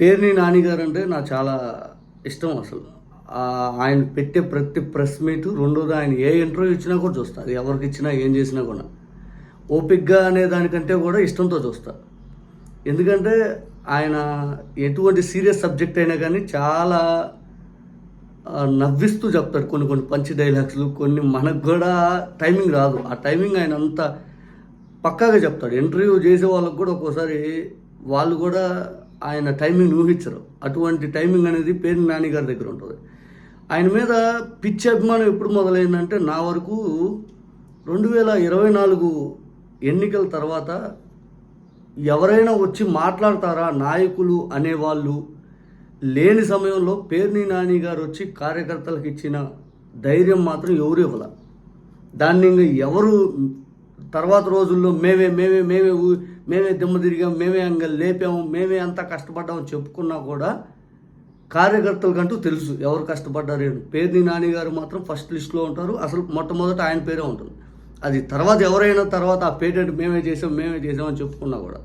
పేర్ని నానిగారు అంటే నాకు చాలా ఇష్టం అసలు. ఆయన పెట్టే ప్రతి ప్రెస్ మీట్ రెండోది ఆయన ఏ ఇంటర్వ్యూ ఇచ్చినా కూడా చూస్తా. అది ఎవరికి ఇచ్చినా ఏం చేసినా కూడా. ఓపిక్గా అనే దానికంటే కూడా ఇష్టంతో చూస్తా. ఎందుకంటే ఆయన ఎటువంటి సీరియస్ సబ్జెక్ట్ అయినా కానీ చాలా నవ్విస్తూ చెప్తాడు కొన్ని కొన్ని పంచి డైలాగ్స్లు కొన్ని మనకు కూడా టైమింగ్ రాదు. ఆ టైమింగ్ ఆయన అంత పక్కాగా చెప్తాడు. ఇంటర్వ్యూ చేసే వాళ్ళకు కూడా ఒక్కోసారి వాళ్ళు కూడా ఆయన టైమింగ్ ఊహించరు. అటువంటి టైమింగ్ అనేది పేరు నాని గారి దగ్గర ఉంటుంది. ఆయన మీద పిచ్చి అభిమానం ఎప్పుడు మొదలైందంటే నా వరకు రెండు వేల ఇరవై నాలుగు ఎన్నికల తర్వాత ఎవరైనా వచ్చి మాట్లాడతారా నాయకులు అనేవాళ్ళు లేని సమయంలో పేర్ని నాని గారు వచ్చి కార్యకర్తలకు ఇచ్చిన ధైర్యం మాత్రం ఎవరు ఇవ్వాల. దాన్ని ఇంకా ఎవరు తర్వాత రోజుల్లో మేమే మేమే మేమే ఊ- మేమే దిమ్మ తిరిగాం మేమే అంగ లేపాము మేమే అంతా కష్టపడ్డామని చెప్పుకున్నా కూడా కార్యకర్తలకంటూ తెలుసు ఎవరు కష్టపడ్డారు పేర్ని నాని గారు మాత్రం ఫస్ట్ లిస్ట్లో ఉంటారు. అసలు మొట్టమొదట ఆయన పేరే ఉంటుంది. అది తర్వాత ఎవరైనా తర్వాత ఆ పేటెంట్ మేమే చేసాం మేమే చేసాం అని చెప్పుకున్నా కూడా.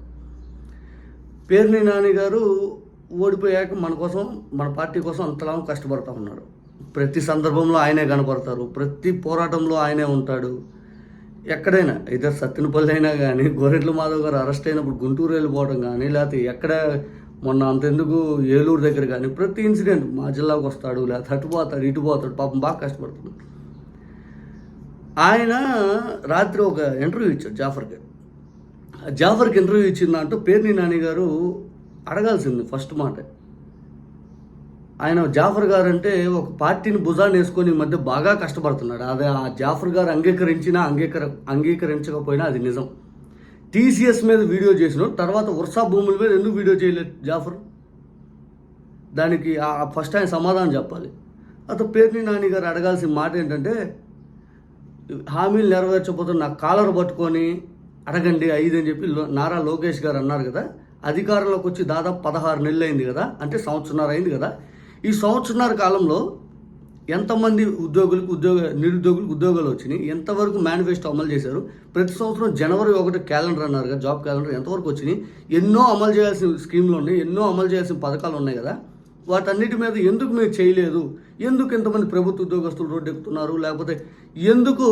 పేర్ని నాని గారు ఓడిపోయాక మన కోసం మన పార్టీ కోసం అంతలా కష్టపడతా ఉన్నారు. ప్రతి సందర్భంలో ఆయనే కనపడతారు. ప్రతి పోరాటంలో ఆయనే ఉంటాడు. ఎక్కడైనా ఇద్దరు సత్తినపల్లి అయినా కానీ గోరెట్ల మాధవ్ గారు అరెస్ట్ అయినప్పుడు గుంటూరు వెళ్ళిపోవడం కానీ లేకపోతే ఎక్కడ మొన్న అంతెందుకు ఏలూరు దగ్గర కానీ ప్రతి ఇన్సిడెంట్ మా జిల్లాకు వస్తాడు లేకపోతే అటు పోతాడు ఇటు పోతాడు పాపం బాగా కష్టపడుతున్నాడు. ఆయన రాత్రి ఒక ఇంటర్వ్యూ ఇచ్చాడు జాఫర్కి ఆ జాఫర్కి ఇంటర్వ్యూ ఇచ్చిందంటూ పేర్ని నాని గారు అడగాల్సింది ఫస్ట్ మాట. ఆయన జాఫర్ గారు అంటే ఒక పార్టీని భుజాన్ని వేసుకొని ఈ మధ్య బాగా కష్టపడుతున్నాడు. అదే ఆ జాఫర్ గారు అంగీకరించినా అంగీకర అంగీకరించకపోయినా అది నిజం. టీసీఎస్ మీద వీడియో చేసిన తర్వాత వర్షా భూముల మీద ఎందుకు వీడియో చేయలేదు జాఫర్? దానికి ఆ ఫస్ట్ ఆయన సమాధానం చెప్పాలి. అతను పేర్ని నాని గారు అడగాల్సిన మాట ఏంటంటే హామీలు నెరవేర్చకపోతే నా కాలర్ పట్టుకొని అడగండి ఐదు అని చెప్పి లో- నారా లోకేష్ గారు అన్నారు కదా అధికారంలోకి వచ్చి దాదాపు పదహారు నెలలు అయింది కదా అంటే సంవత్సరన్నర అయింది కదా ఈ సంవత్సరన్నర కాలంలో ఎంతమంది ఉద్యోగులకు ఉద్యోగ నిరుద్యోగులకు ఉద్యోగాలు వచ్చినాయి ఎంతవరకు మేనిఫెస్టో అమలు చేశారు ప్రతి సంవత్సరం జనవరి ఒకటి క్యాలెండర్ అన్నారు కదా జాబ్ క్యాలెండర్ ఎంతవరకు వచ్చినాయి ఎన్నో అమలు చేయాల్సిన స్కీమ్లు ఉన్నాయి ఎన్నో అమలు చేయాల్సిన పథకాలు ఉన్నాయి కదా వాటన్నిటి మీద ఎందుకు మీరు చేయలేదు ఎందుకు ఇంతమంది ప్రభుత్వ ఉద్యోగస్తులు రోడ్డు ఎక్కుతున్నారు లేకపోతే ఎందుకు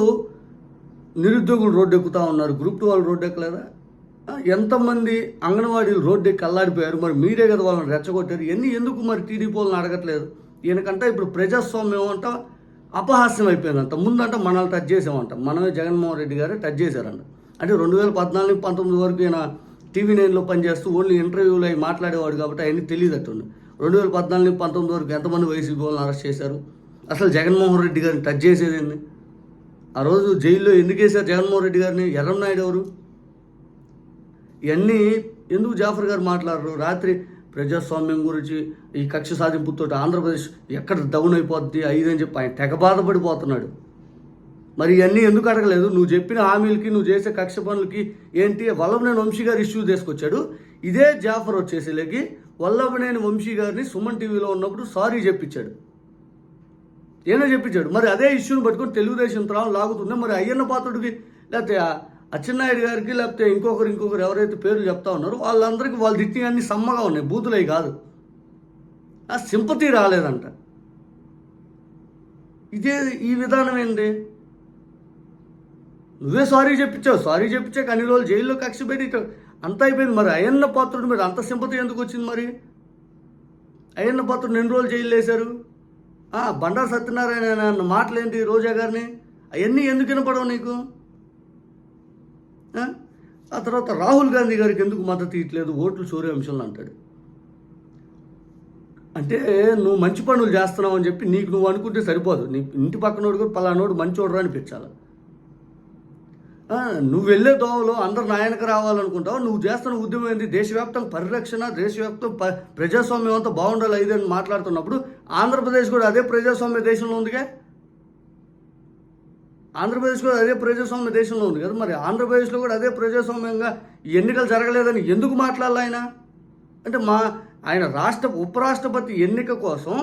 నిరుద్యోగులు రోడ్డు ఎక్కుతా ఉన్నారు గ్రూప్ టూ వాళ్ళు రోడ్డు ఎక్కలేదా? ఎంతమంది అంగన్వాడీలు రోడ్డు ఎక్కి అల్లాడిపోయారు? మరి మీరే కదా వాళ్ళని రెచ్చగొట్టారు? ఎన్ని ఎందుకు మరి టీడీపీ వాళ్ళని అడగట్లేదు? ఈయనకంటే ఇప్పుడు ప్రజాస్వామ్యం అంట అపహాస్యం అయిపోయిందంట. ముందంట మనల్ని టచ్ చేసామంట. మనమే జగన్మోహన్ రెడ్డి గారే టచ్ చేశారంట. అంటే రెండు వేల పద్నాలుగు పంతొమ్మిది వరకు ఈయన టీవీ నైన్లో పనిచేస్తూ ఓన్లీ ఇంటర్వ్యూలో అవి మాట్లాడేవాడు కాబట్టి అవన్నీ తెలియదట్టుండి రెండు వేల పద్నాలుగు పంతొమ్మిది వరకు ఎంతమంది వైసీపీ వాళ్ళని అరెస్ట్ చేశారు? అసలు జగన్మోహన్ రెడ్డి గారిని టచ్ చేసేది ఆ రోజు జైల్లో ఎందుకు వేశారు జగన్మోహన్ రెడ్డి గారిని? ఎర్రం నాయుడు ఎవరు? ఇవన్నీ ఎందుకు జాఫర్ గారు మాట్లాడరు? రాత్రి ప్రజాస్వామ్యం గురించి ఈ కక్ష సాధింపుతో ఆంధ్రప్రదేశ్ ఎక్కడ డౌన్ అయిపోద్ది ఐదు అని చెప్పి ఆయన తెగ బాధపడిపోతున్నాడు. మరి ఇవన్నీ ఎందుకు అడగలేదు? నువ్వు చెప్పిన హామీలకి నువ్వు చేసే కక్ష పనులకి ఏంటి? వల్లభనేని వంశీ గారు ఇష్యూ తీసుకొచ్చాడు. ఇదే జాఫర్ వచ్చేసేలేకి వల్లభనేని వంశీ గారిని సుమన్ టీవీలో ఉన్నప్పుడు సారీ చెప్పించాడు. ఏమో చెప్పించాడు? మరి అదే ఇష్యూని పట్టుకొని తెలుగుదేశం తరం లాగుతుందా? మరి అయ్యన్న పాత్రుడికి లేకపోతే అచ్చెన్నాయుడు గారికి లేకపోతే ఇంకొకరు ఇంకొకరు ఎవరైతే పేర్లు చెప్తా ఉన్నారో వాళ్ళందరికీ వాళ్ళు తిట్టి అన్ని సమ్మగా ఉన్నాయి బూతులై కాదు. ఆ సింపతి రాలేదంట. ఇదే ఈ విధానం ఏంటి నువ్వే సారీ చెప్పించావు సారీ చెప్పించాక అన్ని రోజులు జైల్లో కక్ష పెట్టి అంత అయిపోయింది మరి అయ్యన్న పాత్రుడి మీద అంత సింపతి ఎందుకు వచ్చింది మరి? అయ్యన్న పాత్రుడు ఎన్ని రోజులు జైలు వేశారు? ఆ, బండారు సత్యనారాయణ అన్న మాటలేంటి రోజా గారిని? అవన్నీ ఎందుకు వినపడవు నీకు? ఆ? తర్వాత రాహుల్ గాంధీ గారికి ఎందుకు మద్దతు ఇవ్వట్లేదు ఓట్లు సూర్యవంశంలో అంటాడు. అంటే నువ్వు మంచి పనులు చేస్తున్నావు అని చెప్పి నీకు నువ్వు అనుకుంటే సరిపోదు. నీ ఇంటి పక్కనోడు కూడా పలానోడు మంచోడు అనిపించాలి నువ్వు వెళ్ళే దోవలో అందరు నాయనకు రావాలనుకుంటావు. నువ్వు చేస్తున్న ఉద్యమం ఏంది? దేశవ్యాప్తంగా పరిరక్షణ దేశవ్యాప్తం ప ప్రజాస్వామ్యం అంతా బాగుండాలి ఇదని మాట్లాడుతున్నప్పుడు ఆంధ్రప్రదేశ్ కూడా అదే ప్రజాస్వామ్య దేశంలో ఉందిగా? ఆంధ్రప్రదేశ్ కూడా అదే ప్రజాస్వామ్య దేశంలో ఉంది కదా మరి. ఆంధ్రప్రదేశ్లో కూడా అదే ప్రజాస్వామ్యంగా ఈ ఎన్నికలు జరగలేదని ఎందుకు మాట్లాడాలి ఆయన? అంటే మా ఆయన రాష్ట్ర ఉపరాష్ట్రపతి ఎన్నిక కోసం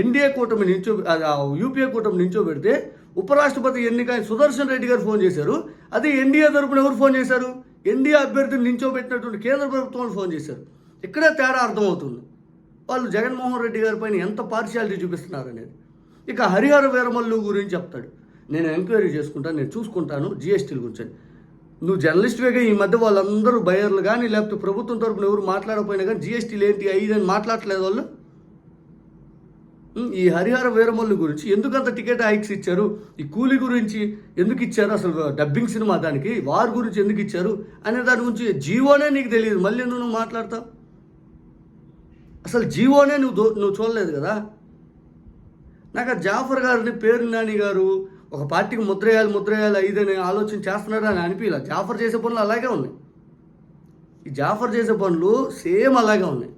ఎన్డీఏ కూటమి నించో అది ఆ యూపీఏ కూటమి నించోబెడితే ఉపరాష్ట్రపతి ఎన్నిక సుదర్శన్ రెడ్డి గారు ఫోన్ చేశారు. అదే ఎన్డీఏ తరపున ఎవరు ఫోన్ చేశారు? ఎన్డీఏ అభ్యర్థిని నించోబెట్టినటువంటి కేంద్ర ప్రభుత్వం ఫోన్ చేశారు. ఇక్కడే తేడా అర్థమవుతుంది. వాళ్ళు జగన్మోహన్ రెడ్డి గారి పైన ఎంత పార్షియాలిటీ చూపిస్తున్నారు అనేది ఇక హరిహర వీరమల్లు గురించి చెప్తాడు. నేను ఎంక్వైరీ చేసుకుంటాను నేను చూసుకుంటాను జిఎస్టీల గురించి. నువ్వు జర్నలిస్ట్వేగా ఈ మధ్య వాళ్ళందరూ బయర్లు కానీ లేకపోతే ప్రభుత్వం తరపున ఎవరు మాట్లాడకపోయినా కానీ జిఎస్టీలు ఏంటి అయ్యి అని మాట్లాడట్లేదు వాళ్ళు? ఈ హరిహర వీరమల్లు గురించి ఎందుకంత టికెట్ హైక్స్ ఇచ్చారు? ఈ కూలీ గురించి ఎందుకు ఇచ్చారు? అసలు డబ్బింగ్ సినిమా దానికి వారి గురించి ఎందుకు ఇచ్చారు? అనే దాని గురించి జీవోనే నీకు తెలియదు మళ్ళీ నువ్వు మాట్లాడతావు? అసలు జీవోనే నువ్వు నువ్వు చూడలేదు కదా? నాకు ఆ జాఫర్ గారిని పేరు నాని గారు ఒక పార్టీకి ముద్రేయాలి ముద్రేయాలి ఐదని ఆలోచన చేస్తున్నాడు అని అనిపించలే జాఫర్ చేసే పనులు అలాగే ఉన్నాయి. ఈ జాఫర్ చేసే పనులు సేమ్ అలాగే ఉన్నాయి.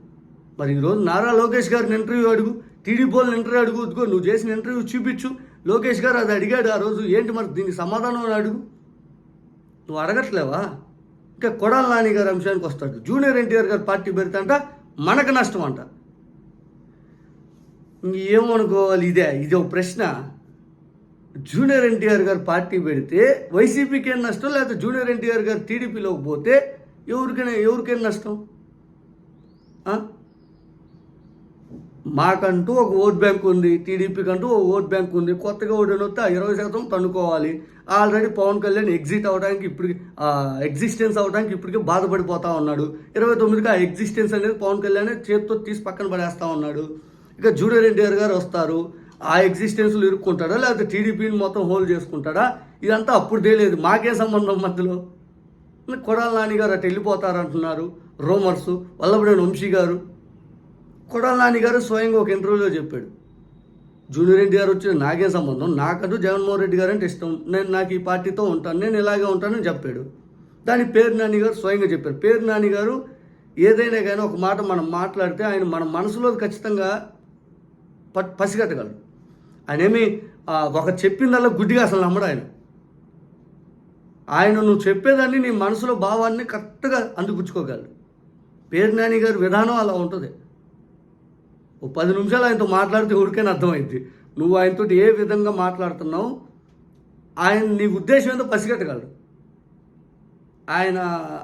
మరి ఈరోజు నారా లోకేష్ గారిని ఇంటర్వ్యూ అడుగు టీడీపీ వాళ్ళని ఇంటర్వ్యూ అడుగు ఇదిగో నువ్వు చేసిన ఇంటర్వ్యూ చూపించు. లోకేష్ గారు అది అడిగాడు ఆ రోజు ఏంటి మరి దీనికి సమాధానం అని అడుగు. నువ్వు అడగట్లేవా? ఇంకా కొడాల నాని గారి అంశానికి వస్తాడు. జూనియర్ ఎన్టీఆర్ గారు పార్టీ పెడతాంట మనకు నష్టం అంట. ఏమనుకోవాలి ఇదే? ఇది ఒక ప్రశ్న. జూనియర్ ఎన్టీఆర్ గారు పార్టీ పెడితే వైసీపీకి ఏం నష్టం? లేకపోతే జూనియర్ ఎన్టీఆర్ గారు టీడీపీలోకి పోతే ఎవరికైనా ఎవరికేం నష్టం? మాకంటూ ఒక ఓట్ బ్యాంక్ ఉంది టీడీపీకి అంటూ ఒక ఓట్ బ్యాంక్ ఉంది. కొత్తగా ఓడిన వస్తే ఇరవై శాతం తన్నుకోవాలి. ఆల్రెడీ పవన్ కళ్యాణ్ ఎగ్జిట్ అవడానికి ఇప్పటికి ఎగ్జిస్టెన్స్ అవడానికి ఇప్పటికే బాధపడిపోతా ఉన్నాడు. ఇరవై తొమ్మిదికి ఆ ఎగ్జిస్టెన్స్ అనేది పవన్ కళ్యాణ్ చేతితో తీసి పక్కన పడేస్తా ఉన్నాడు. ఇక జూనియర్ ఎన్టీఆర్ గారు వస్తారు. ఆ ఎగ్జిస్టెన్స్లో ఇరుక్కుంటాడా? లేకపోతే టీడీపీని మొత్తం హోల్డ్ చేసుకుంటాడా? ఇదంతా అప్పుడు తెలియదు మాకే సంబంధం మధ్యలో? కొడాల నాని గారు అటు వెళ్ళిపోతారంటున్నారు రోమర్సు. వల్లభనేని వంశీ గారు. కొడాల నాని గారు స్వయంగా ఒక ఇంటర్వ్యూలో చెప్పాడు. జూనియర్ రెడ్డి గారు నాకే సంబంధం? నాకంటూ జగన్మోహన్ రెడ్డి గారు అంటే ఇష్టం. నేను నాకు ఈ పార్టీతో ఉంటాను. నేను ఇలాగే ఉంటానని చెప్పాడు. దాని పేరు నాని గారు స్వయంగా చెప్పారు. పేరు నాని గారు ఏదైనా కానీ ఒక మాట మనం మాట్లాడితే ఆయన మన మనసులో ఖచ్చితంగా ప పసిగట్టగలడు. ఆయన ఒక చెప్పిందల్లా గుడ్డిగా అసలు నమ్మడు ఆయన. ఆయన నువ్వు చెప్పేదాన్ని నీ మనసులో భావాన్ని కరెక్ట్గా అందిపుచ్చుకోగలడు పేరు నాని గారి విధానం అలా ఉంటుంది. ఓ పది నిమిషాలు ఆయనతో మాట్లాడితే ఊరికైనా అర్థమైంది నువ్వు ఆయనతో ఏ విధంగా మాట్లాడుతున్నావు? ఆయన నీ ఉద్దేశం ఏందో పసిగట్టగలడు. ఆయన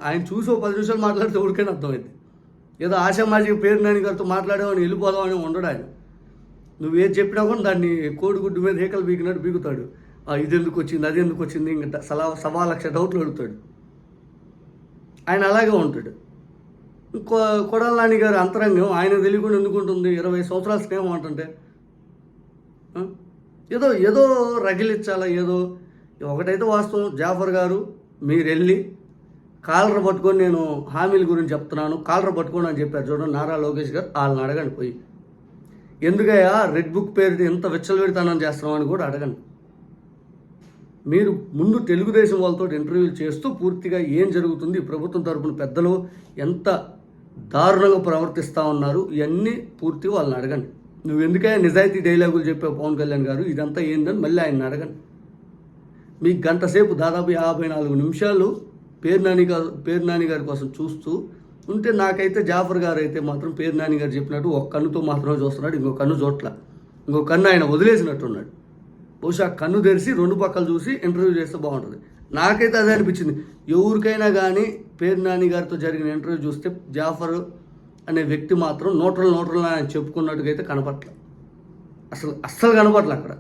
ఆయన చూసి ఓ పది నిమిషాలు మాట్లాడితే ఊరికైనా అర్థమైంది ఏదో ఆశామాజీ పేరు నాని గారితో మాట్లాడేవాడిని వెళ్ళిపోదామని ఉండడు ఆయన. నువ్వు ఏది చెప్పినా కూడా దాన్ని కోడిగుడ్డు మీద ఏకలు బీకినట్టు బీగుతాడు ఇది ఎందుకు వచ్చింది అది ఎందుకు వచ్చింది ఇంకా సలా సవా లక్ష డౌట్లు అడుగుతాడు. ఆయన అలాగే ఉంటాడు. కొ గారి అంతరంగం ఆయన తెలియకుండా ఎందుకు ఉంటుంది ఇరవై సంవత్సరాల స్నేహం అంటుంటే. ఏదో ఏదో రగిలించాలా ఏదో. ఒకటైతే వాస్తవం జాఫర్ గారు మీరు వెళ్ళి కాలర్ పట్టుకొని నేను హామీల గురించి చెప్తున్నాను కాలర్ పట్టుకొని అని చెప్పారు చూడండి నారా లోకేష్ గారు వాళ్ళని అడగండి పోయి. ఎందుకయ్యా రెడ్ బుక్ పేరు ఎంత విచ్చలవిడితనం చేస్తామని కూడా అడగండి మీరు ముందు తెలుగుదేశం వాళ్ళతో ఇంటర్వ్యూలు చేస్తూ పూర్తిగా ఏం జరుగుతుంది ప్రభుత్వం తరపున పెద్దలు ఎంత దారుణంగా ప్రవర్తిస్తూ ఉన్నారు ఇవన్నీ పూర్తి వాళ్ళని అడగండి నువ్వు ఎందుకైనా నిజాయితీ డైలాగులు చెప్పావు పవన్ కళ్యాణ్ గారు ఇదంతా ఏందని మళ్ళీ ఆయన అడగండి మీకు గంట సేపు దాదాపు యాభై నాలుగు నిమిషాలు పేరు నాని గారు పేరు నాని గారి కోసం చూస్తూ ఉంటే నాకైతే జాఫర్ గారు అయితే మాత్రం పేరు నాని గారు చెప్పినట్టు ఒక కన్నుతో మాత్రమే చూస్తున్నాడు ఇంకో కన్ను చోట్ల ఇంకో కన్ను ఆయన వదిలేసినట్టున్నాడు. బహుశా కన్ను తెరిచి రెండు పక్కలు చూసి ఇంటర్వ్యూ చేస్తే బాగుంటుంది. నాకైతే అదే అనిపించింది. ఎవరికైనా కానీ పేరు నాని గారితో జరిగిన ఇంటర్వ్యూ చూస్తే జాఫర్ అనే వ్యక్తి మాత్రం నోట్రల్ నోట్రల్ అని చెప్పుకున్నట్టుగా అయితే కనపట్ల. అసలు అస్సలు కనపట్ల అక్కడ.